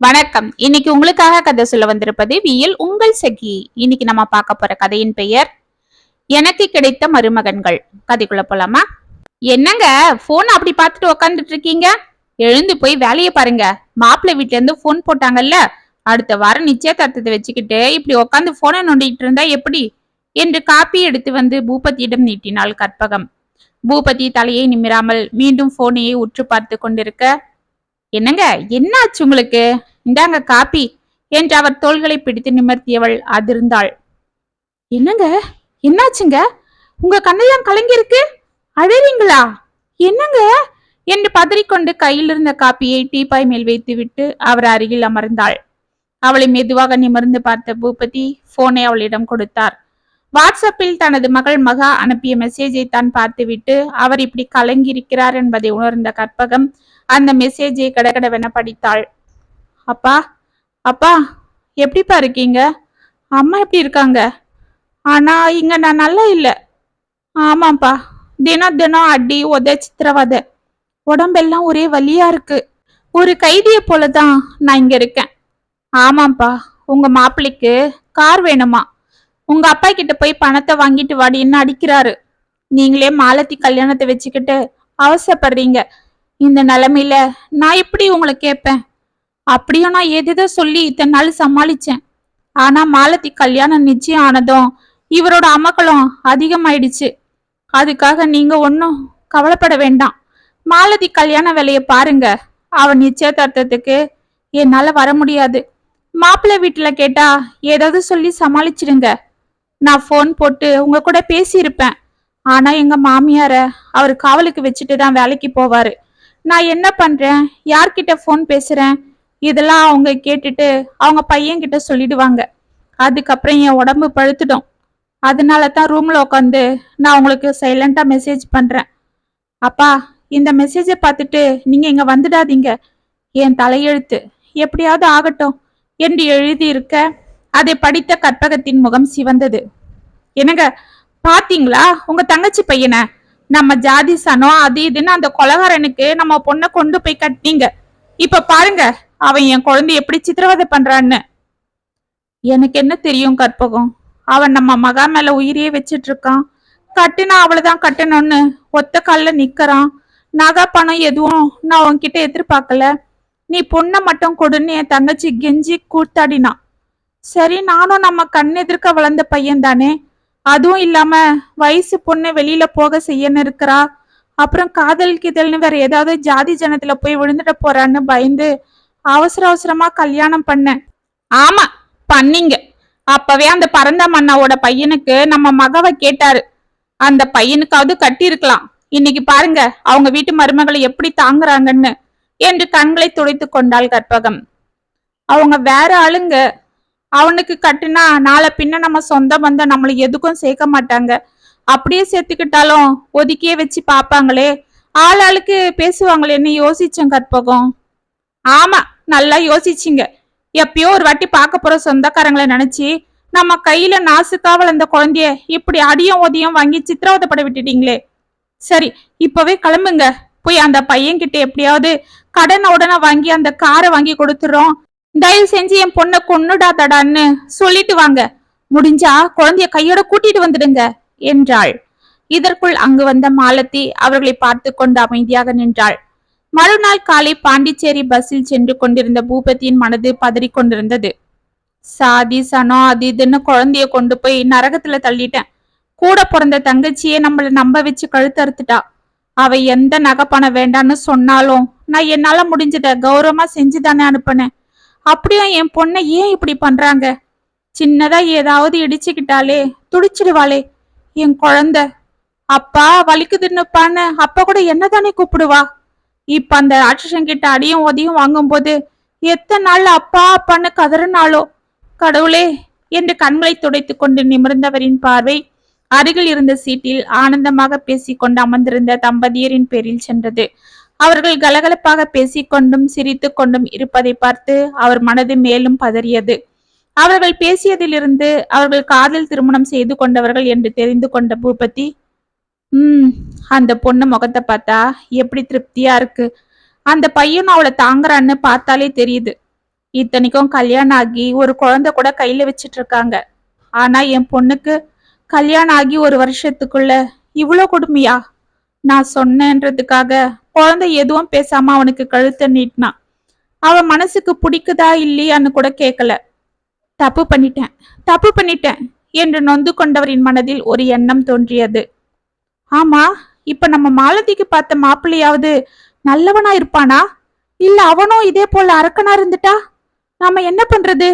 வணக்கம். இன்னைக்கு உங்களுக்காக கதை சொல்ல வந்திருப்பது வியல் உங்கள் சகி. இன்னைக்கு நம்ம பார்க்க போற கதையின் பெயர் எனக்கு கிடைத்த மருமகன்கள். கதைக்குள்ள போலாமா? என்னங்க போன் அப்படி பார்த்துட்டு உக்காந்துட்டு இருக்கீங்க? எழுந்து போய் வேலையை பாருங்க. மாப்பிள்ளை வீட்ல இருந்து போன் போட்டாங்கல்ல? அடுத்த வாரம் நிச்சயதார்த்தத்தை வச்சுக்கிட்டு இப்படி உக்காந்து போனை நோண்டிட்டு இருந்தா எப்படி? என்று காப்பி எடுத்து வந்து பூபதியிடம் நீட்டினாள் கற்பகம். பூபதி தலையை நிமிராமல் மீண்டும் போனையை உற்று பார்த்து கொண்டிருக்க என்னங்க என்ன ஆச்சு உங்களுக்கு? இந்தாங்க காப்பி. என்று அவர் தோள்களை பிடித்து நிமர்த்தியவள் அதிர்ந்தாள். என்னங்க என்னாச்சுங்க? உங்க கண்ணெல்லாம் கலங்கிருக்கு அழறீங்களா? என்னங்க? என்று பதறிக்கொண்டு கையில் இருந்த காப்பியை டீப்பாய் மேல் வைத்துவிட்டு அவர் அருகில் அமர்ந்தாள். அவளை மெதுவாக நிமிர்ந்து பார்த்த பூபதி போனை அவளிடம் கொடுத்தார். வாட்ஸ்அப்பில் தனது மகள் மகா அனுப்பிய மெசேஜை தான் பார்த்துவிட்டு அவர் இப்படி கலங்கியிருக்கிறார் என்பதை உணர்ந்த கற்பகம் அந்த மெசேஜை கடகடவென படித்தாள். அப்பா அப்பா எப்படிப்பா இருக்கீங்க? அம்மா எப்படி இருக்காங்க? ஆனா இங்க நான் நல்லா இல்லை. ஆமாப்பா தினம் தினம் அடி உத சித்திரவதை. உடம்பெல்லாம் ஒரே வலியா இருக்கு. ஒரு கைதியை போல தான் நான் இங்க இருக்கேன். ஆமாப்பா உங்க மாப்பிள்ளைக்கு கார் வேணுமா? உங்க அப்பா கிட்ட போய் பணத்தை வாங்கிட்டு வாடின்னு அடிக்கிறாரு? நீங்களே மாலத்தி கல்யாணத்தை வச்சுக்கிட்டு அவசரப்படுறீங்க. இந்த நிலமையில நான் எப்படி உங்களை கேட்பேன்? அப்படியும் நான் எதேதோ சொல்லி இத்தனை நாள் சமாளிச்சேன். ஆனா மாலத்தி கல்யாணம் நிச்சயம் ஆனதும் இவரோட அமக்களும் அதிகமாயிடுச்சு. அதுக்காக நீங்க ஒன்றும் கவலைப்பட வேண்டாம். மாலதி கல்யாண வேலையை பாருங்க. அவன் நிச்சயதார்த்தத்துக்கு என்னால வர முடியாது. மாப்பிள்ளை வீட்டுல கேட்டா ஏதாவது சொல்லி சமாளிச்சிடுங்க. நான் ஃபோன் போட்டு உங்க கூட பேசியிருப்பேன். ஆனா எங்க மாமியார அவர் காவலுக்கு வச்சுட்டு தான் வேலைக்கு போவாரு. நான் என்ன பண்றேன்? யார்கிட்ட ஃபோன் பேசுறேன்? இதெல்லாம் அவங்க கேட்டுட்டு அவங்க பையன்கிட்ட சொல்லிடுவாங்க. அதுக்கப்புறம் என் உடம்பு பழுத்துடும். அதனால தான் ரூமில் உட்காந்து நான் உங்களுக்கு சைலண்டாக மெசேஜ் பண்ணுறேன் அப்பா இந்த மெசேஜை பார்த்துட்டு நீங்கள் இங்கே வந்துடாதீங்க. என் தலையெழுத்து. எப்படியாவது ஆகட்டும். என்று எழுதியிருக்க அதை படித்த கற்பகத்தின் முகம் சிவந்தது. என்னங்க பாத்தீங்களா உங்க தங்கச்சி பையனை? நம்ம ஜாதி சனம் அது இதுன்னு அந்த கொலகாரனுக்கு நம்ம பொண்ணை கொண்டு போய் கட்டினீங்க. இப்ப பாருங்க அவன் என் குழந்தை எப்படி சித்திரவதை பண்றான்னு. எனக்கு என்ன தெரியும் கற்பகம்? அவன் நம்ம மகா மேல உயிரையே வச்சிட்டு இருக்கான் கட்டுனா அவளைதான் கட்டணும்னு ஒத்த கால்ல நிக்கிறான். நகை பணம் எதுவும் நான் உன்கிட்ட எதிர்பார்க்கல. நீ பொண்ணை மட்டும் கொடுன்னு என் தங்கச்சி கெஞ்சி கூத்தாடினான் சரி நானும் நம்ம கண் எதிர்க்க வளர்ந்த பையன் தானே அதுவும் இல்லாம வயசு பொண்ணு வெளியில போக செய்யன்னு இருக்கிறா. அப்புறம் காதல் கிதல்னு வேற ஏதாவது ஜாதி ஜனத்துல போய் விழுந்துட போறான்னு பயந்து அவசர அவசரமா கல்யாணம் பண்ணேன் ஆமா பண்ணீங்க. அப்பவே அந்த பரந்த மன்னாவோட பையனுக்கு நம்ம மகவை கேட்டாரு. அந்த பையனுக்காவது கட்டி இருக்கலாம் இன்னைக்கு பாருங்க அவங்க வீட்டு மருமகளை எப்படி தாங்குறாங்கன்னு. என்று கண்களை துடைத்து கொண்டாள் கற்பகம். அவங்க வேற ஆளுங்க அவனுக்கு கட்டுனா நாளை பின்ன நம்ம சொந்த பந்தம் நம்மளை எதுக்கும் சேர்க்க மாட்டாங்க. அப்படியே சேர்த்துக்கிட்டாலும் ஒதுக்கியே வச்சு பார்ப்பாங்களே. ஆள் ஆளுக்கு பேசுவாங்களேன்னு யோசிச்சேன் கற்பகம்? ஆமா நல்லா யோசிச்சிங்க. எப்பயோ ஒரு வாட்டி பார்க்க போற சொந்தக்காரங்களை நினைச்சு நம்ம கையில நாசுக்கா வளர்ந்த குழந்தைய இப்படி அடியும் உதயம் வாங்கி சித்திரவதைப்பட விட்டுட்டீங்களே. சரி இப்பவே கிளம்புங்க. போய் அந்த பையன்கிட்ட எப்படியாவது கடனை உடனே வாங்கி அந்த காரை வாங்கி கொடுத்துறோம் தயவு செஞ்சு என் பொண்ணை கொன்னுடாதடான்னு சொல்லிட்டு வாங்க. முடிஞ்சா குழந்தைய கையோட கூட்டிட்டு வந்துடுங்க என்றாள். இதற்குள் அங்கு வந்த மாலத்தி அவர்களை பார்த்து கொண்டு அமைதியாக நின்றாள். மறுநாள் காலை பாண்டிச்சேரி பஸ்ஸில் சென்று கொண்டிருந்த பூபதியின் மனது பதறி கொண்டிருந்தது. சாதி சனம் அது இதுன்னு குழந்தைய கொண்டு போய் நரகத்துல தள்ளிட்டேன். கூட பிறந்த தங்கச்சியே நம்மள நம்ப வச்சு கழுத்தறுத்துட்டா அவ எந்த நகை பணம் வேண்டான்னு சொன்னாலும் நான் என்னால முடிஞ்சத கௌரவமா செஞ்சுதானே அனுப்பினேன். அப்படியும் என் பொண்ணை ஏன் இப்படி பண்றாங்க? சின்னதா ஏதாவது இடிச்சுக்கிட்டாலே துடிச்சிடுவாளே என் குழந்த. அப்பா வலிக்குதுன்னுப்பான்னு அப்பா கூட என்னதானே கூப்பிடுவா? இப்ப அந்த ராட்சசன் கிட்ட அடியும் உதையும் வாங்கும்போது எத்தனை நாள் அப்பா அப்பான்னு கதறினாலோ கடவுளே என்று கண்களை துடைத்து கொண்டு நிமிர்ந்தவரின் பார்வை அருகில் இருந்த சீட்டில் ஆனந்தமாக பேசிக்கொண்டு அமர்ந்திருந்த தம்பதியரின் பேரில் சென்றது. அவர்கள் கலகலப்பாக பேசிக்கொண்டும் சிரித்து கொண்டும் இருப்பதை பார்த்து அவர் மனது மேலும் பதறியது. அவர்கள் பேசியதிலிருந்து அவர்கள் காதல் திருமணம் செய்து கொண்டவர்கள் என்று தெரிந்து கொண்ட பூபதி ம் அந்த பொண்ணு முகத்தை பார்த்தா எப்படி திருப்தியா இருக்கு? அந்த பையனும் அவளை தாங்குறான்னு பார்த்தாலே தெரியுது. இத்தனைக்கும் கல்யாணம் ஆகி ஒரு குழந்தை கூட கையில வச்சிட்டு இருக்காங்க ஆனா என் பொண்ணுக்கு கல்யாணம் ஆகி ஒரு வருஷத்துக்குள்ள இவ்வளோ கொடுமையா? நான் சொன்னேன்றதுக்காக குழந்தை எதுவும் பேசாம அவனுக்கு கழுத்தை நீட்டினான் அவன் மனசுக்கு பிடிக்குதா இல்லையான்னு கூட கேட்கல தப்பு பண்ணிட்டேன் தப்பு பண்ணிட்டேன் என்று நொந்து கொண்டவரின் மனதில் ஒரு எண்ணம் தோன்றியது. ஆமா இப்ப நம்ம மாலதிக்கு பார்த்த மாப்பிள்ளையாவது நல்லவனா இருப்பானா? இல்ல அவனும் இதே போல அரக்கனா இருந்துட்டா? நாம என்ன பண்றது?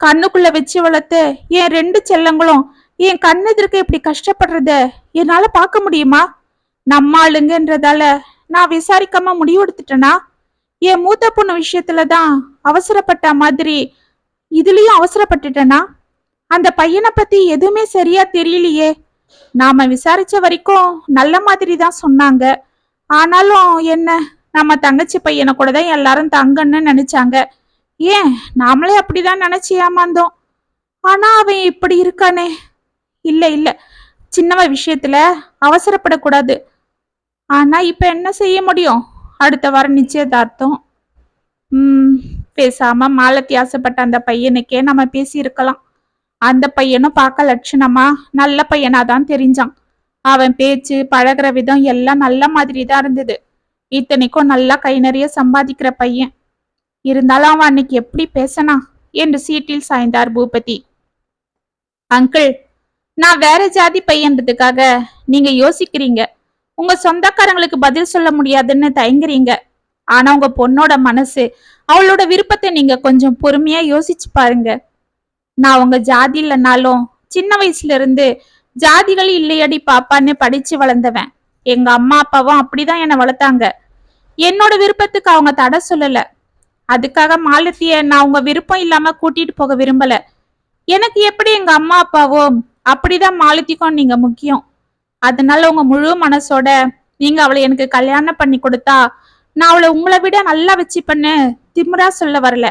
கண்ணுக்குள்ள வச்சு வளர்த்து என் ரெண்டு செல்லங்களும் என் கண்ணெதிர்க்க இப்படி கஷ்டப்படுறத என்னால பார்க்க முடியுமா? நம்ம ஆளுங்கன்றதால நான் விசாரிக்காம முடிவெடுத்துட்டேனா என் மூத்த பொண்ணு விஷயத்துல தான் அவசரப்பட்ட மாதிரி இதுலயும் அவசரப்பட்டுட்டேனா? அந்த பையனை பத்தி எதுவுமே சரியா தெரியலையே. நாம விசாரிச்ச வரைக்கும் நல்ல மாதிரி தான் சொன்னாங்க. ஆனாலும் என்ன நம்ம தங்கச்சி பையனை கூட தான் எல்லாரும் தங்கன்னு நினைச்சாங்க. ஏன் நாமளே அப்படிதான் நினைச்சு ஏமாந்தோம். ஆனா அவன் இப்படி இருக்கானே. இல்ல இல்ல. சின்னவ விஷயத்துல அவசரப்படக்கூடாது. ஆனா இப்ப என்ன செய்ய முடியும்? அடுத்த வாரம் நிச்சயதார்த்தம். ம் பேசாம மாலத்தி ஆசைப்பட்ட அந்த பையனுக்கே நம்ம பேசியிருக்கலாம். அந்த பையனும் பார்க்க லட்சணமா நல்ல பையனா தான் தெரிஞ்சான். அவன் பேச்சு பழகுற விதம் எல்லாம் நல்ல மாதிரி தான் இருந்தது. இத்தனைக்கும் நல்லா கை நிறைய சம்பாதிக்கிற பையன். இருந்தாலும் அவன் அன்னைக்கு எப்படி பேசனா? என்று சீட்டில் சாய்ந்தார் பூபதி. அங்கிள் நான் வேற ஜாதி பையன்றதுக்காக நீங்க யோசிக்கிறீங்க. உங்க சொந்தக்காரங்களுக்கு பதில் சொல்ல முடியாதுன்னு தயங்குறீங்க. ஆனா உங்க பொண்ணோட மனசு அவளோட விருப்பத்தை நீங்க கொஞ்சம் பொறுமையா யோசிச்சு பாருங்க. நான் உங்க ஜாதி இல்லைனாலும் சின்ன வயசுல இருந்து ஜாதிகள் இல்லையடி பாப்பான்னு படிச்சு வளர்ந்தவன். எங்க அம்மா அப்பாவும் அப்படிதான் என்னை வளர்த்தாங்க. என்னோட விருப்பத்துக்கு அவங்க தடை சொல்லல. அதுக்காக மாலத்திய நான் உங்க விருப்பம் இல்லாம கூட்டிட்டு போக விரும்பல. எனக்கு எப்படி எங்க அம்மா அப்பாவோ அப்படிதான் மாலத்திக்கும் நீங்க முக்கியம். அதனால உங்க முழு மனசோட நீங்க அவளை எனக்கு கல்யாணம் பண்ணி கொடுத்தா நான் அவளை உங்களை விட நல்லா வச்சுப்பேன்னு திமுறா சொல்ல வரல.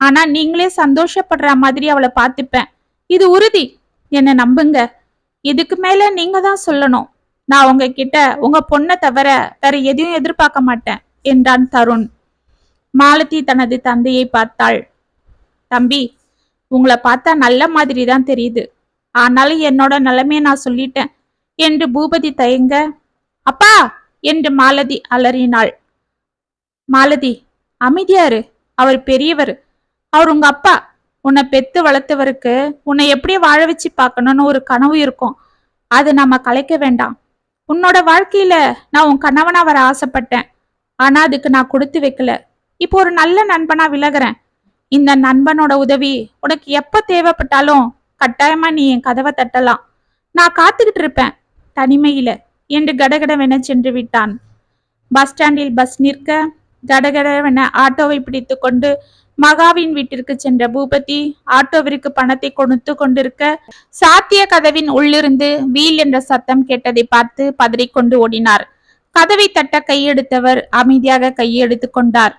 ஆனா நீங்களே சந்தோஷப்படுற மாதிரி அவளை பார்த்துப்பேன். இது உறுதி. என்ன நம்புங்க. இதுக்கு மேல நீங்க தான் சொல்லணும். நான் உங்ககிட்ட உங்க பொண்ணை தவிர வேற எதையும் எதிர்பார்க்க மாட்டேன் என்றான் தருண். மாலதி தனது தந்தையை பார்த்தாள். தம்பி உங்களை பார்த்தா நல்ல மாதிரி தான் தெரியுது. ஆனாலும் என்னோட நிலைமையை நான் சொல்லிட்டேன். என்று பூபதி தயங்க அப்பா! என்று மாலதி அலறினாள். மாலதி அமைதியாரு அவர் பெரியவர். அவர் உங்க அப்பா. உன்னை பெத்து வளர்த்தவருக்கு உன்னை எப்படி வாழ வச்சு பார்க்கணும்னு ஒரு கனவு இருக்கும். அதை நாம கலைக்க வேண்டாம். உன்னோட வாழ்க்கையில நான் உன் கணவனா வர ஆசைப்பட்டேன். ஆனா அதுக்கு நான் கொடுத்து வைக்கல. இப்போ ஒரு நல்ல நண்பனா விலகிறேன். இந்த நண்பனோட உதவி உனக்கு எப்ப தேவைப்பட்டாலும் கட்டாயமா நீ என் கதவை தட்டலாம். நான் காத்துக்கிட்டு இருப்பேன். தனிமையில என்று கடகடவென சென்று விட்டான். பஸ் ஸ்டாண்டில் பஸ் நிற்க கடகடவென ஆட்டோவை பிடித்து கொண்டு மகாவின் வீட்டிற்கு சென்ற பூபதி ஆட்டோவிற்கு பணத்தை கொடுத்து கொண்டிருக்க சாத்திய கதவின் உள்ளிருந்து வீல் என்ற சத்தம் கேட்டதை பார்த்து பதறிக்கொண்டு ஓடினார். கதவை தட்ட கையெடுத்தவர் அமைதியாக கையெடுத்து கொண்டார்.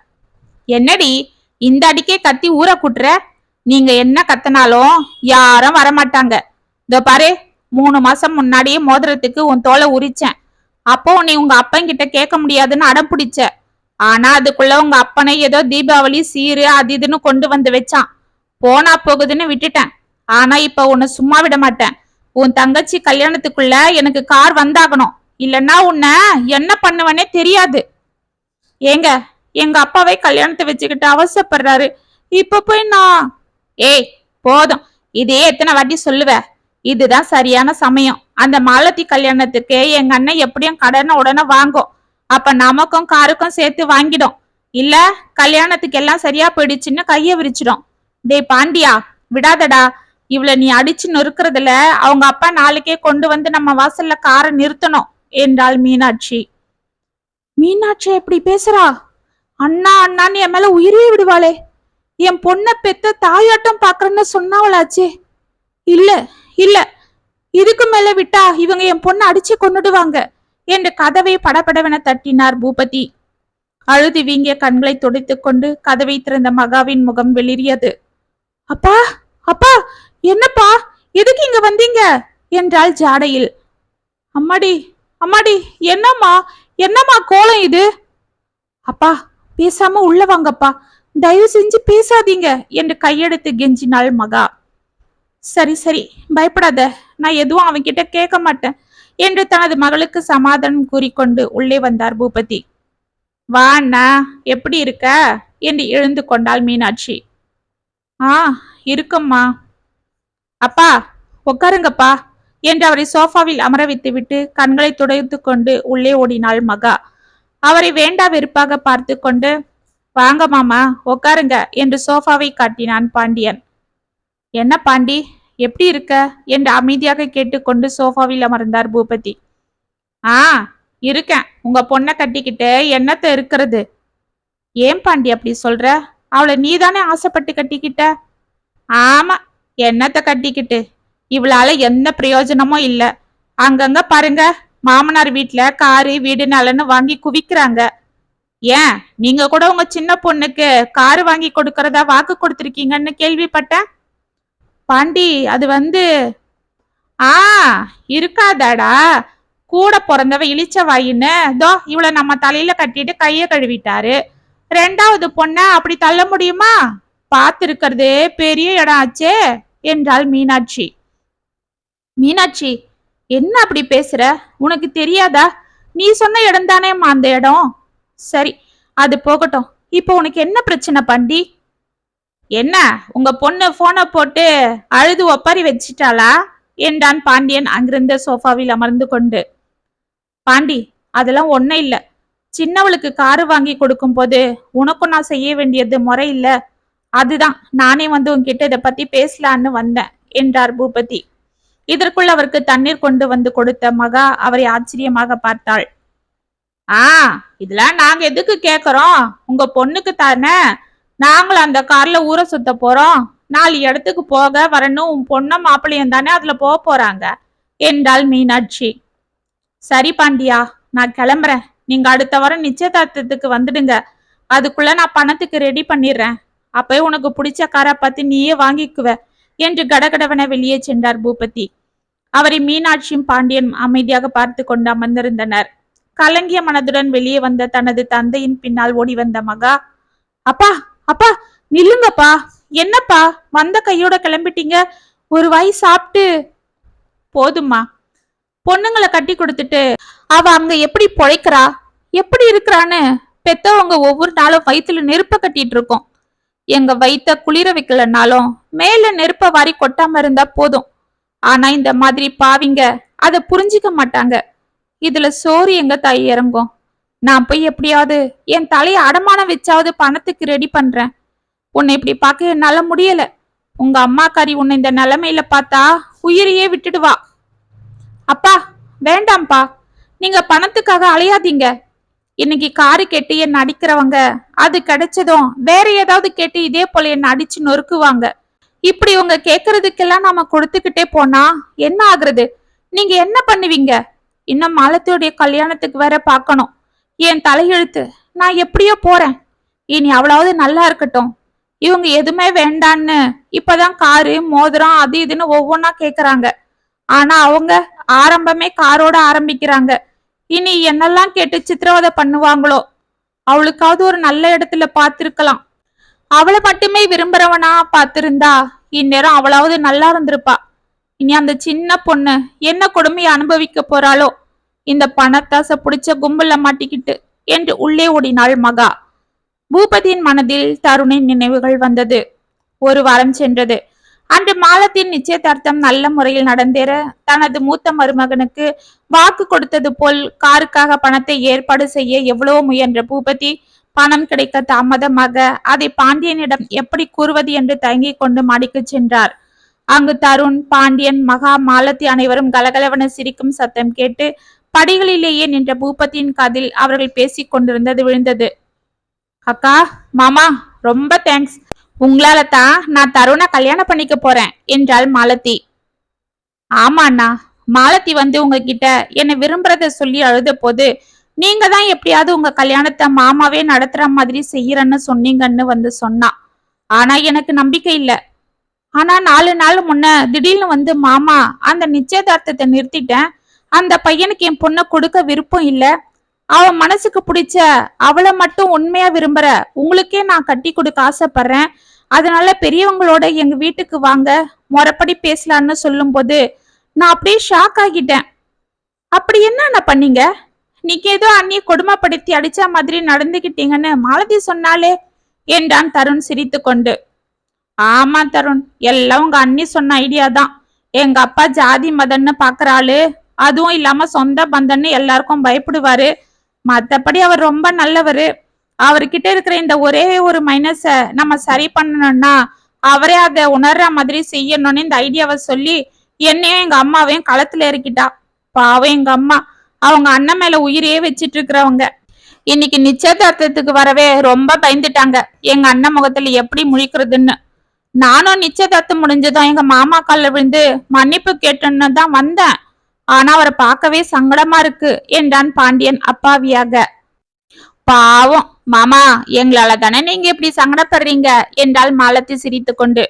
என்னடி இந்த அடிக்கே கத்தி ஊற கூட்டுற? நீங்க என்ன கத்தனாலும் யாரும் வரமாட்டாங்க. இதோ பாரு மூணு மாசம் முன்னாடியே மோதிரத்துக்கு உன் தோலை உரிச்சேன். அப்போ நீ உங்க அப்பங்கிட்ட கேட்க முடியாதுன்னு அடம் பிடிச்ச. ஆனா அதுக்குள்ள உங்க அப்பனை ஏதோ தீபாவளி சீரு அது இதுன்னு கொண்டு வந்து வச்சான். போனா போகுதுன்னு விட்டுட்டேன். ஆனா இப்ப உன்னை சும்மா விட மாட்டேன். உன் தங்கச்சி கல்யாணத்துக்குள்ள எனக்கு கார் வந்தாகணும். இல்லைன்னா உன்னை என்ன பண்ணுவனே தெரியாது. ஏங்க எங்க அப்பாவை கல்யாணத்தை வச்சுக்கிட்டு அவசரப்படுறாரு. இப்ப போய் நான் ஏய் போதும். இதே எத்தனை வாட்டி சொல்லுவேன் இதுதான் சரியான சமயம். அந்த மாலத்தி கல்யாணத்துக்கு எங்க அண்ணன் எப்படியும் கடனை உடனே வாங்கும். அப்ப நமக்கும் காருக்கும் சேர்த்து வாங்கிடும். இல்ல கல்யாணத்துக்கு எல்லாம் சரியா போயிடுச்சுன்னு கைய விரிச்சிடும். டேய் பாண்டியா விடாதடா. இவள நீ அடிச்சு நொறுக்கறதுல அவங்க அப்பா நாளைக்கே கொண்டு வந்து நம்ம வாசல்ல காரை நிறுத்தணும் என்றாள் மீனாட்சி. மீனாட்சி எப்படி பேசுறா? அண்ணா அண்ணான்னு என் மேல உயிரே விடுவாளே. என் பொண்ணை பெத்த தாயாட்டம் பாக்குறேன்னு சொன்னாவளாச்சே. இல்ல இல்ல இதுக்கு மேல விட்டா இவங்க என் பொண்ணை அடிச்சு கொண்டுடுவாங்க என்று கதவை படபடவென தட்டினார் பூபதி. அழுது வீங்கிய கண்களை துடைத்துக் கொண்டு கதவை திறந்த மகாவின் முகம் வெளிரியது அப்பா அப்பா என்னப்பா எதுக்கு இங்க வந்தீங்க? என்றாள் ஜாடையில். அம்மாடி அம்மாடி என்னம்மா என்னம்மா கோலம் இது? அப்பா பேசாம உள்ள வாங்கப்பா தயவு செஞ்சு பேசாதீங்க என்று கையெடுத்து கெஞ்சினாள் மகா. சரி சரி. பயப்படாத. நான் எதுவும் அவன்கிட்ட கேட்க மாட்டேன் என்று தனது மகளுக்கு சமாதானம் கூறிக்கொண்டு உள்ளே வந்தார் பூபதி. வா அண்ணா. எப்படி இருக்க? என்று எழுந்து கொண்டாள் மீனாட்சி. ஆ இருக்கம்மா. அப்பா உட்காருங்கப்பா. என்று அவரை சோஃபாவில் அமர வைத்துவிட்டு கண்களை துடைத்து கொண்டு உள்ளே ஓடினாள் மகா. அவரை வேண்டா வெறுப்பாக பார்த்து கொண்டு வாங்க மாமா உட்காருங்க என்று சோஃபாவை காட்டினான் பாண்டியன். என்ன பாண்டி எப்படி இருக்க? என்று அமைதியாக கேட்டுக்கொண்டு சோஃபாவில் அமர்ந்தார் பூபதி. ஆ இருக்கேன். உங்க பொண்ணை கட்டிக்கிட்டு என்னத்த இருக்கிறது? ஏன் பாண்டி அப்படி சொல்ற? அவளை நீதானே ஆசைப்பட்டு கட்டிக்கிட்ட? ஆமா என்னத்த கட்டிக்கிட்டு? இவளால எந்த பிரயோஜனமும் இல்ல. அங்கங்க பாருங்க மாமனார் வீட்டுல காரு வீடு நலன்னு வாங்கி குவிக்கிறாங்க. ஏன் நீங்க கூட உங்க சின்ன பொண்ணுக்கு காரு வாங்கி கொடுக்கறதா வாக்கு கொடுத்திருக்கீங்கன்னு கேள்விப்பட்டேன். பாண்டி அது வந்து ஆ இருக்காதாடா. கூட பிறந்தவ இழிச்ச வாயின்னு. தோ இவளை நம்ம தலையில கட்டிட்டு கைய கழுவிட்டாரு. ரெண்டாவது பொண்ண அப்படி தள்ள முடியுமா? பார்த்துருக்கிறதே பெரிய இடம் ஆச்சே என்றாள் மீனாட்சி. மீனாட்சி என்ன அப்படி பேசுற? உனக்கு தெரியாதா? நீ சொன்ன இடம் தானேம்மா அந்த இடம். சரி அது போகட்டும். இப்போ உனக்கு என்ன பிரச்சனை பண்டி? என்ன உங்க பொண்ணு போனை போட்டு அழுது ஒப்பாரி வச்சிட்டாளா? என்றான் பாண்டியன் அங்கிருந்த சோஃபாவில் அமர்ந்து கொண்டு. பாண்டி அதெல்லாம் ஒன்றும் இல்லை. சின்னவளுக்கு காரு வாங்கி கொடுக்கும் போது உனக்கும் நான் செய்ய வேண்டியது முறை இல்ல. அதுதான் நானே வந்து உன்கிட்ட இதை பத்தி பேசலான்னு வந்தேன் என்றார் பூபதி. இதற்குள் அவருக்கு தண்ணீர் கொண்டு வந்து கொடுத்த மகா அவரை ஆச்சரியமாக பார்த்தாள். ஆ இதெல்லாம் நாங்க எதுக்கு கேக்குறோம்? உங்க பொண்ணுக்கு தானே நாங்களும் அந்த கார்ல ஊரை சுத்த போறோம். நாலு இடத்துக்கு போக வரணும். உன் பொண்ணும் மாப்பிள்ளையும் தானே அதுல போக போறாங்க. என்றாள் மீனாட்சி. சரி பாண்டியா நான் கிளம்புறேன். நீங்க அடுத்த வாரம் நிச்சயதார்த்தத்துக்கு வந்துடுங்க. அதுக்குள்ள நான் பணத்துக்கு ரெடி பண்ணிடுறேன். அப்பயே உனக்கு பிடிச்ச காரை பார்த்து நீயே வாங்கிக்குவ என்று கடகடவன வெளியே சென்றார் பூபதி. அவரை மீனாட்சியும் பாண்டியன் அமைதியாக பார்த்து கொண்டு அமர்ந்திருந்தனர். கலங்கிய மனதுடன் வெளியே வந்த தனது தந்தையின் பின்னால் ஓடி வந்த மகா அப்பா அப்பா நில்லுங்கப்பா. என்னப்பா வந்த கையோட கிளம்பிட்டீங்க. ஒரு வாய் சாப்பிட்டு. போதும்மா. பொண்ணுங்களை கட்டி கொடுத்துட்டு அவ அங்க எப்படி பொழைக்கிறா? எப்படி இருக்கிறான்னு பெத்தவங்க ஒவ்வொரு நாளும் வயிற்றுல நெருப்ப கட்டிட்டு இருக்கோம். எங்க வயிற்ற குளிர வைக்கலனாலும் மேல நெருப்ப வாரி கொட்டாம இருந்தா போதும். ஆனா இந்த மாதிரி பாவிங்க அதை புரிஞ்சுக்க மாட்டாங்க. இதுல சோறு எங்க தாய் இறங்கும்? நான் போய் எப்படியாவது என் தலையை அடமானம் வச்சாவது பணத்துக்கு ரெடி பண்றேன். உன்னை இப்படி பார்க்க என்னால முடியல. உங்க அம்மாக்காரி உன்னை இந்த நிலைமையில பார்த்தா உயிரையே விட்டுடுவா. அப்பா வேண்டாம்ப்பா. நீங்க பணத்துக்காக அலையாதீங்க. இன்னைக்கு காரு கேட்டு என்ன அடிக்கிறவங்க அது கிடைச்சதும் வேற ஏதாவது கேட்டு இதே போல என்ன அடிச்சு நொறுக்குவாங்க. இப்படி உங்க கேக்குறதுக்கெல்லாம் நாம கொடுத்துக்கிட்டே போனா என்ன ஆகுறது? நீங்க என்ன பண்ணுவீங்க? இன்னும் மாலத்தியுடைய கல்யாணத்துக்கு வேற பார்க்கணும். என் தலையெழுத்து. நான் எப்படியோ போறேன். இனி அவளாவது நல்லா இருக்கட்டும். இவங்க எதுவுமே வேண்டான்னு இப்பதான் காரு மோதிரம் அது இதுன்னு ஒவ்வொன்றா கேக்குறாங்க. ஆனா அவங்க ஆரம்பமே காரோட ஆரம்பிக்கிறாங்க. இனி என்னெல்லாம் கேட்டு சித்திரவதை பண்ணுவாங்களோ? அவளுக்காவது ஒரு நல்ல இடத்துல பார்த்திருக்கலாம். அவளை மட்டுமே விரும்புறவனா பார்த்திருந்தா இந்நேரம் அவளாவது நல்லா இருந்திருப்பா. இனி அந்த சின்ன பொண்ணு என்ன கொடுமையை அனுபவிக்க போறாளோ? இந்த பணத்தாசை பிடிச்ச கும்பல மாட்டிக்கிட்டு என்று உள்ளே ஓடினாள் மகா. பூபதியின் மனதில் தருணின் நினைவுகள் வந்தது. ஒரு வாரம் சென்றது. அன்று மாலத்தின் நிச்சயதார்த்தம் நல்ல முறையில் நடந்தேற தனது மூத்த மருமகனுக்கு வாக்கு கொடுத்தது போல் காருக்காக பணத்தை ஏற்பாடு செய்ய எவ்வளவோ முயன்ற பூபதி பணம் கிடைக்க தாமதமாக அதை பாண்டியனிடம் எப்படி கூறுவது என்று தயங்கிக் கொண்டு மாடிக்கு சென்றார். அங்கு தருண் பாண்டியன் மகா மாலத்தி அனைவரும் கலகலவன சிரிக்கும் சத்தம் கேட்டு படிகளிலேயே நின்ற பூபதியின் காதில் அவர்கள் பேசிக் கொண்டிருந்தது விழுந்தது. அக்கா மாமா ரொம்ப தேங்க்ஸ் உங்களால தான் நான் தருணா கல்யாணம் பண்ணிக்க போறேன் என்றாள் மாலதி. ஆமா அண்ணா. மாலதி வந்து உங்ககிட்ட என்னை விரும்புறத சொல்லி அழுத போது நீங்க தான் எப்படியாவது உங்க கல்யாணத்தை மாமாவே நடத்துற மாதிரி செய்யறன்னு சொன்னீங்கன்னு வந்து சொன்னா. ஆனா எனக்கு நம்பிக்கை இல்ல. ஆனா நாலு நாள் முன்ன திடீர்னு வந்து மாமா அந்த நிச்சயதார்த்தத்தை நிறுத்திட்டேன். அந்த பையனுக்கு என் பொண்ணை கொடுக்க விருப்பம் இல்ல. அவன் மனசுக்கு பிடிச்ச அவளை மட்டும் உண்மையா விரும்புற உங்களுக்கே நான் கட்டி கொடுக்க ஆசைப்படுறேன். அதனால பெரியவங்களோட எங்க வீட்டுக்கு வாங்க முறைப்படி பேசலான்னு சொல்லும்போது நான் அப்படியே ஷாக் ஆகிட்டேன். அப்படி என்ன பண்ணீங்க? நீங்க ஏதோ அண்ணியை கொடுமைப்படுத்தி அடிச்ச மாதிரி நடந்துகிட்டீங்கன்னு மாலதி சொன்னாலே என்றான் தருண் சிரித்து கொண்டு? ஆமா தருண் எல்லாம் உங்க அண்ணி சொன்ன ஐடியா தான். எங்க அப்பா ஜாதி மதன்னு பாக்குறாளு அதுவும் இல்லாம சொந்த பந்தம்னு எல்லாருக்கும் பயப்படுவாரு. மத்தபடி அவர் ரொம்ப நல்லவர். அவர்கிட்ட இருக்கிற இந்த ஒரே ஒரு மைனஸை நம்ம சரி பண்ணணும்னா அவரே அதை உணர்ற மாதிரி செய்யணும்னு இந்த ஐடியாவை சொல்லி என்னையும் எங்க அம்மாவையும் களத்துல இறக்கிட்டா பாவம் எங்க அம்மா. அவங்க அண்ணன் மேல உயிரையே வச்சிட்டு இருக்கிறவங்க. இன்னைக்கு நிச்சயதார்த்தத்துக்கு வரவே ரொம்ப பயந்துட்டாங்க. எங்க அண்ணன் முகத்துல எப்படி முழிக்கிறதுன்னு. நானும் நிச்சயதார்த்தம் முடிஞ்சதும் எங்க மாமா காலில் விழுந்து மன்னிப்பு கேட்டோன்னு தான் வந்தேன். ஆனா அவரை பார்க்கவே சங்கடமா இருக்கு என்றான் பாண்டியன் அப்பாவியாக. பாவம் மாமா எங்களால தானே நீங்க இப்படி சங்கடப்படுறீங்க என்றால் மாலத்தி சிரித்து கொண்டு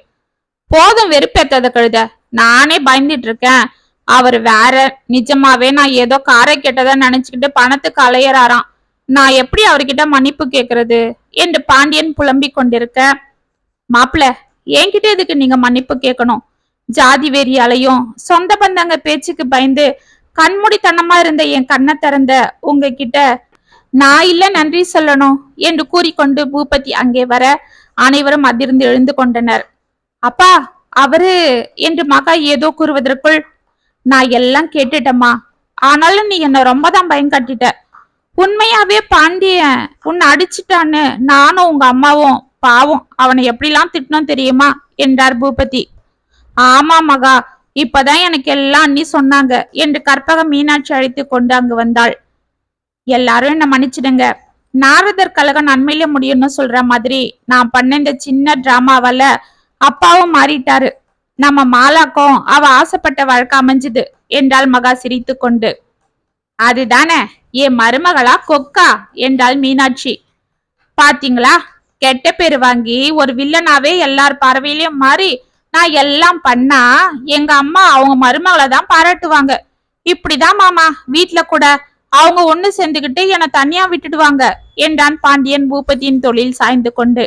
போதும் வெறுப்பேத்தத கழுத நானே பயந்துட்டு இருக்கேன் அவர் வேற நிஜமாவே நான் ஏதோ காரை கெட்டதா நினைச்சுக்கிட்டு பணத்துக்கு அலையறாராம். நான் எப்படி அவர்கிட்ட மன்னிப்பு கேக்குறது என்று பாண்டியன் புலம்பிக் கொண்டிருக்க. மாப்பிள என்கிட்ட இதுக்கு நீங்க மன்னிப்பு கேட்கணும்? ஜாதி வெறியாலையும் சொந்த பந்தங்க பேச்சுக்கு பயந்து கண்மூடித்தனமா இருந்த என் கண்ணை திறந்த உங்ககிட்ட நான் இல்ல நன்றி சொல்லணும் என்று கூறிக்கொண்டு பூபதி அங்கே வர அனைவரும் அதிர்ந்து எழுந்து கொண்டனர். அப்பா அவரு என்று மகா ஏதோ கூறுவதற்குள் நான் எல்லாம் கேட்டுட்டம்மா. ஆனாலும் நீ என்ன ரொம்ப தான் பயம் காட்டிட்ட. உண்மையாவே பாண்டியன் உன்னை அடிச்சிட்டான்னு நானும் உங்க அம்மாவும் பாவம் அவனை எப்படிலாம் திட்டணும் தெரியுமா? என்றார் பூபதி. ஆமா மகா இப்பதான் எனக்கு எல்லாம் அண்ணி சொன்னாங்க. என்று கற்பக மீனாட்சி அழைத்து கொண்டு அங்கு வந்தாள். எல்லாரும் என்ன மன்னிச்சிடுங்க. நாரதர் கழகம் நன்மையில முடியும்னு சொல்ற மாதிரி நான் பண்ண இந்த சின்ன டிராமாவால அப்பாவும் மாறிட்டாரு. நம்ம மாலாக்கும் அவ ஆசைப்பட்ட வழக்கு அமைஞ்சுது என்றாள் மகா சிரித்து கொண்டு. அதுதானே என் மருமகளா கொக்கா என்றாள் மீனாட்சி. பாத்தீங்களா? கெட்ட பேர் வாங்கி ஒரு வில்லனாவே எல்லார் பார்வையிலயும் மாறி நான் எல்லாம் பண்ணா எங்க அம்மா அவங்க மருமகளை தான் பாராட்டுவாங்க. இப்படிதான் மாமா வீட்டுல கூட அவங்க ஒண்ணு சேர்ந்துகிட்டு என்னை தனியா விட்டுடுவாங்க என்றான் பாண்டியன் பூபதியின் தொழில் சாய்ந்து கொண்டு.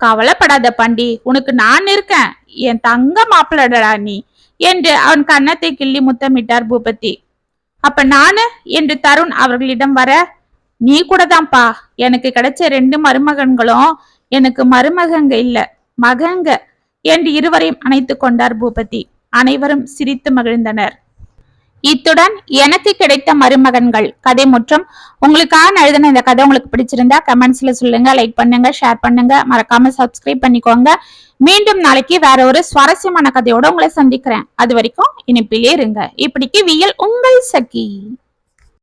கவலைப்படாத பாண்டி உனக்கு நான் இருக்கேன். என் தங்க மாப்பிள்ளடா நீ என்று அவன் கன்னத்தை கிள்ளி முத்தமிட்டார் பூபதி. அப்ப நானு? என்று தருண் அவர்களிடம் வர நீ கூட தான்ப்பா எனக்கு கிடைச்ச ரெண்டு மருமகன்களும் எனக்கு மருமகங்க இல்ல மகங்க. என்று இருவரையும் அணைத்துக் கொண்டார் பூபதி. அனைவரும் சிரித்து மகிழ்ந்தனர். இத்துடன் எனக்கு கிடைத்த மருமகன்கள் கதை முற்றம். உங்களுக்காக எழுதின இந்த கதை உங்களுக்கு பிடிச்சிருந்தா கமெண்ட்ஸ்ல சொல்லுங்க லைக் பண்ணுங்க ஷேர் பண்ணுங்க. மறக்காம சப்ஸ்கிரைப் பண்ணிக்கோங்க. மீண்டும் நாளைக்கு வேற ஒரு சுவாரஸ்யமான கதையோட உங்களை சந்திக்கிறேன். அது வரைக்கும் இனிப்பிலே இருங்க. இப்படிக்கு வியல் உங்கள் சகி.